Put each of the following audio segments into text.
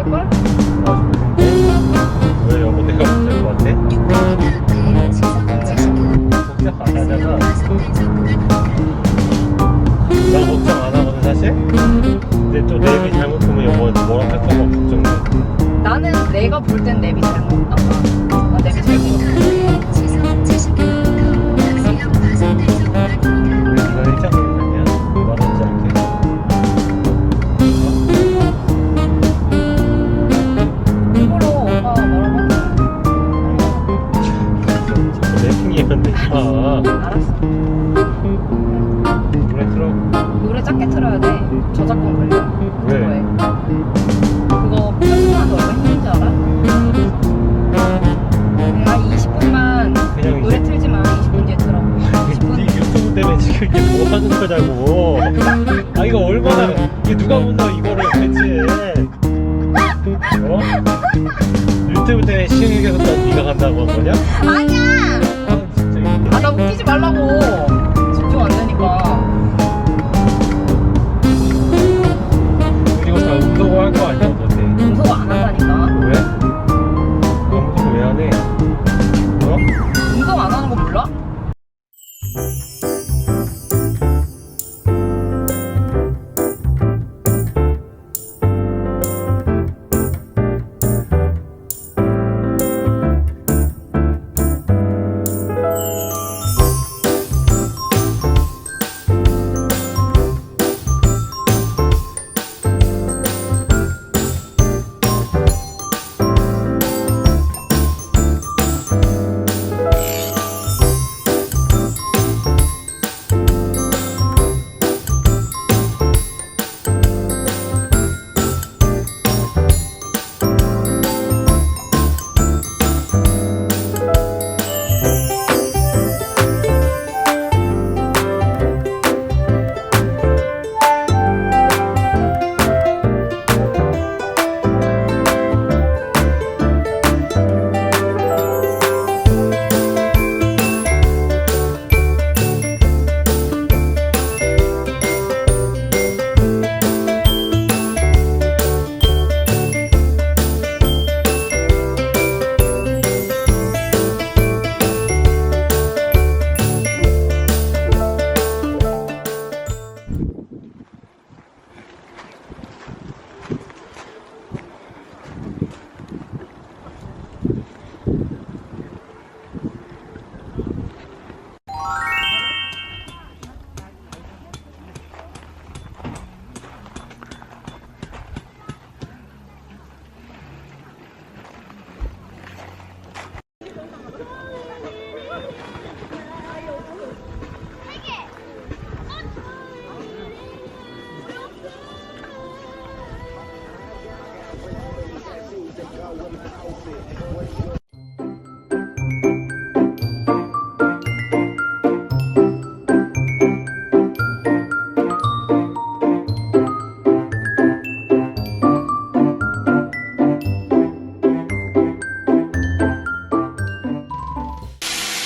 네가 먼저 할걸? 왜 여보 내가 먼저 할것 같아? 걱정 안 하잖아 나 걱정 안 하거든 사실 근데 또 내비 잘못 보면 여보한테 뭐라 할까봐 걱정돼 나는 내가 볼땐 랩이 잘 거냐고 아 이거 얼마나 이게 누가 본다 이거를 대체 어? 유튜브 때문에 시흥에서 딴 네가 간다고 한 거냐? 아니야! 아 진짜 아, 나 웃기지 말라고.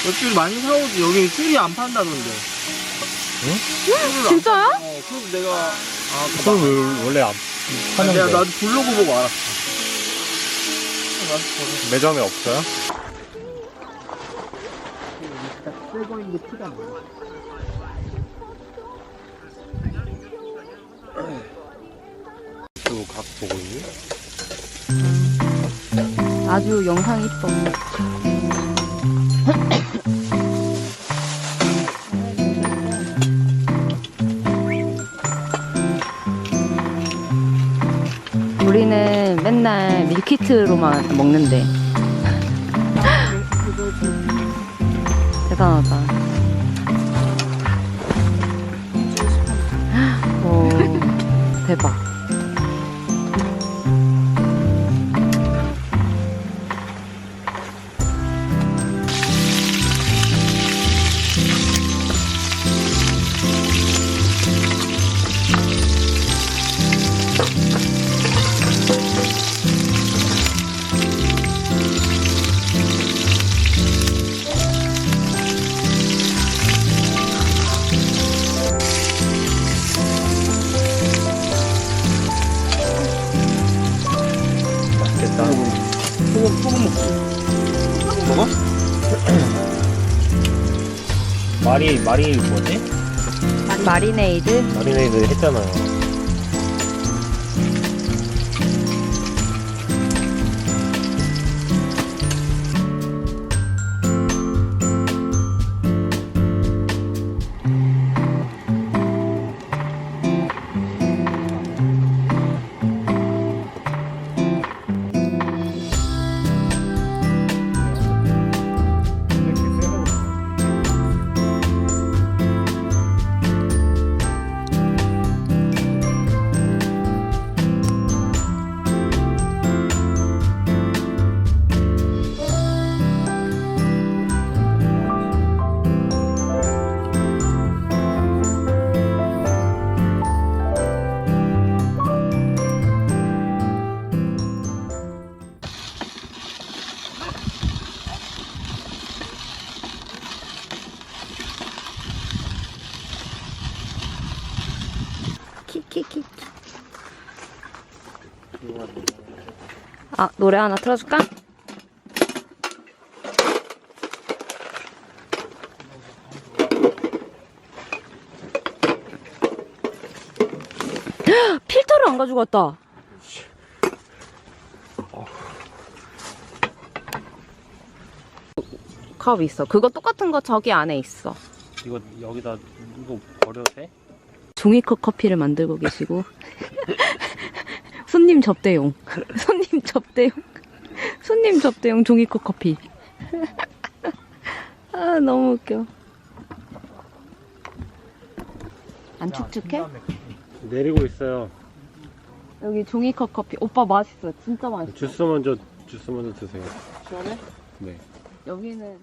옆줄 많이 사오지. 여기 꿀이 안 판다던데. 진짜요? 어, 그래서 내가, 아, 그걸 왜 원래 안 아, 파는 내가 거야? 나도 블로그 보고 알았어. 매점에 없어요? 새거인데 티가 나. 또각 보고 있니? 아주 영상 이뻐. 밀키트로만 먹는데. 대단하다. 오, 대박. 말이 말이 뭐지? 마리네이드. 마리네이드 했잖아요. 아 노래 하나 틀어줄까? 필터를 안 가지고 왔다. 컵 있어. 그거 똑같은 거 저기 안에 있어. 이거 여기다 이거 버려도 돼? 종이컵 커피를 만들고 계시고 손님 접대용 손님 접대용 손님 접대용 종이컵 커피 아 너무 웃겨 안 축축해? 내리고 있어요. 여기 종이컵 커피 오빠 맛있어 진짜 맛있어 주스 먼저 주스 먼저 드세요. 시원해? 네. 여기는